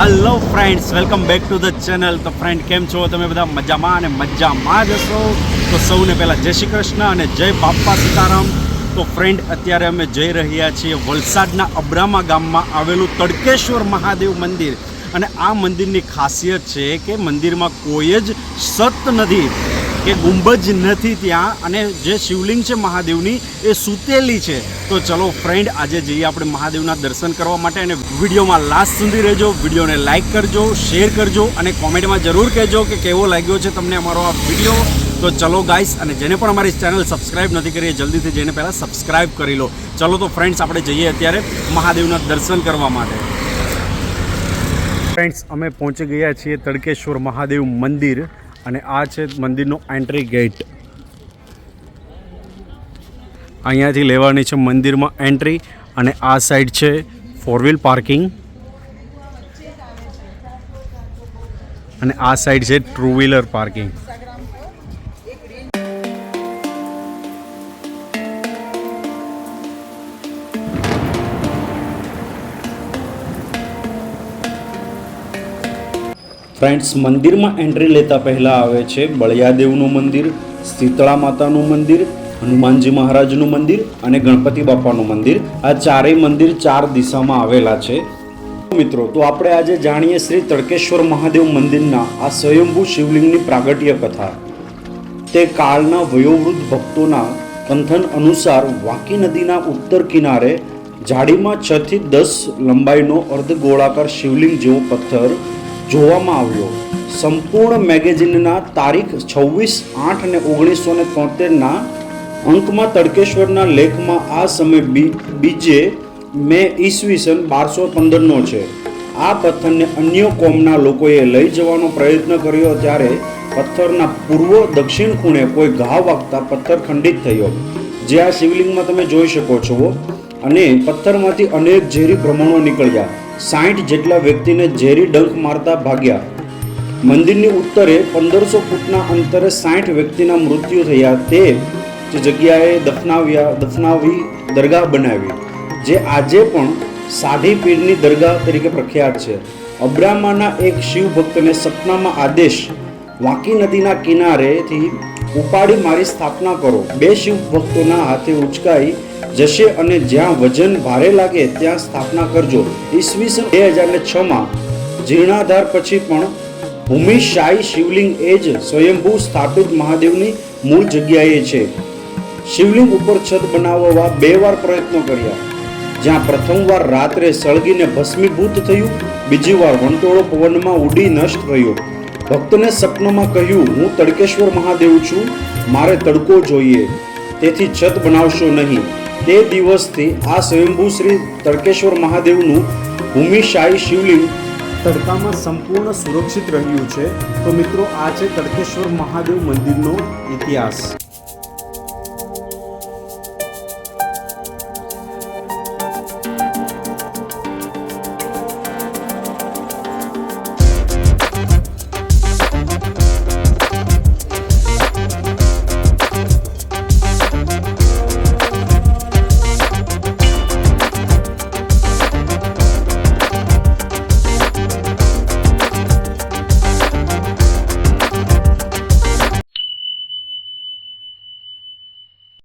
Hello friends welcome back to the channel તો friend કેમ છો? તમે બધા મજામાં અને મજામાં જ હશો? તો સૌને પહેલાં જય શ્રી કૃષ્ણ અને જય બાપા સીતારામ. તો ફ્રેન્ડ અત્યારે અમે જઈ રહ્યા છીએ વલસાડના અબ્રામા ગામમાં આવેલું તડકેશ્વર મહાદેવ મંદિર. અને આ મંદિરની ખાસિયત છે કે મંદિરમાં કોઈ જ સત નથી, કે ગુંબજ નથી ત્યાં, અને જે શિવલિંગ છે મહાદેવની એ સૂતેલી છે. તો ચલો ફ્રેન્ડ, આજે જઈએ આપણે મહાદેવના દર્શન કરવા માટે અને વિડીયોમાં લાસ્ટ સુધી રહેજો. વિડીયોને લાઇક કરજો, શેર કરજો અને કોમેન્ટમાં જરૂર કહેજો કે કેવો લાગ્યો છે તમને અમારો આ વીડિયો. તો ચલો ગાઈસ, અને જેને પણ અમારી ચેનલ સબસ્ક્રાઇબ નથી કરી જલ્દીથી જઈને પહેલાં સબસ્ક્રાઇબ કરી લો. ચલો તો ફ્રેન્ડ્સ, આપણે જઈએ અત્યારે મહાદેવના દર્શન કરવા માટે. ફ્રેન્ડ્સ અમે પહોંચી ગયા છીએ તડકેશ્વર મહાદેવ મંદિર અને આ છે મંદિરનો એન્ટ્રી ગેટ અહીંયાથી લેવાની છે મંદિરમાં એન્ટ્રી અને આ સાઈડ છે ફોર વ્હીલ પાર્કિંગ અને આ સાઈડ છે ટુ વ્હીલર પાર્કિંગ ફ્રેન્ડ્સ, મંદિરમાં એન્ટ્રી લેતા પહેલાં આવે છે બળિયાદેવનું મંદિર, શીતળા માતાનું મંદિર, હનુમાનજી મહારાજનું મંદિર અને ગણપતિ બાપાનું મંદિર. આ ચારેય મંદિર ચાર દિશામાં આવેલા છે. મિત્રો, તો આપણે આજે જાણીએ શ્રી તડકેશ્વર મહાદેવ મંદિરના આ સ્વયંભૂ શિવલિંગની પ્રાગટ્ય કથા. તે કાળના વયોવૃદ્ધ ભક્તોના કંથન અનુસાર વાંકી નદીના ઉત્તર કિનારે જાડીમાં છથી દસ લંબાઈનો અર્ધગોળાકાર શિવલિંગ જેવો પથ્થર જોવામાં આવ્યો. સંપૂર્ણ મેગેઝિનના તારીખ છવ્વીસ આઠ અને ઓગણીસો ને તોતેરના અંકમાં તડકેશ્વરના લેખમાં આ સમય બીજે મે ઈસવીસન બારસો પંદરનો છે. આ પથ્થરને અન્ય કોમના લોકોએ લઈ જવાનો પ્રયત્ન કર્યો ત્યારે પથ્થરના પૂર્વ દક્ષિણ ખૂણે કોઈ ઘા વાગતા પથ્થર ખંડિત થયો. જે આ શિવલિંગમાં તમે જોઈ શકો છો. અને પથ્થરમાંથી અનેક ઝેરી ભ્રમણો નીકળ્યા. સાઠ જેટલા વ્યક્તિને ઝેરી ડંખ મારતા ભાગ્યા. મંદિરની ઉત્તરે પંદરસો ફૂટના અંતરે સાઠ વ્યક્તિના મૃત્યુ થયા. તે જે જગ્યાએ દફનાવ્યા, દફનાવી, દરગાહ બનાવી, જે આજે પણ સાઢી પીરની દરગાહ તરીકે પ્રખ્યાત છે. અબ્રામાના એક શિવ ભક્તને સપનામાં આદેશ, વાંકી નદીના કિનારેથી ઉપાડી મારી સ્થાપના કરો. બે શિવ ભક્તોના હાથે ઉચકાઈ જશે અને જ્યાં વજન ભારે લાગે ત્યાં સ્થાપના કરજો. ઈસવીસન બે હજાર ને છમાં જીર્ણાધાર પછી પણ ભૂમિશાહી શિવલિંગ એ જ સ્વયંભૂ સ્થાપિત મહાદેવની મૂળ જગ્યાએ છે. શિવલિંગ ઉપર છત બનાવવા બે વાર પ્રયત્નો કર્યા. જ્યાં પ્રથમવાર રાત્રે સળગીને ભસ્મીભૂત થયું, બીજી વાર વંટોળો પવનમાં ઉડી નષ્ટ થયો ભક્તને સપનામાં કહ્યું, હું તડકેશ્વર મહાદેવ છું, મારે તડકો જોઈએ. તેથી છત બનાવશો નહીં. તે દિવસથી આ સ્વયંભૂ શ્રી તડકેશ્વર મહાદેવનું ભૂમિશાહી શિવલિંગ તડકામાં સંપૂર્ણ સુરક્ષિત રહ્યું છે. તો મિત્રો, આ છે તડકેશ્વર મહાદેવ મંદિરનો ઇતિહાસ.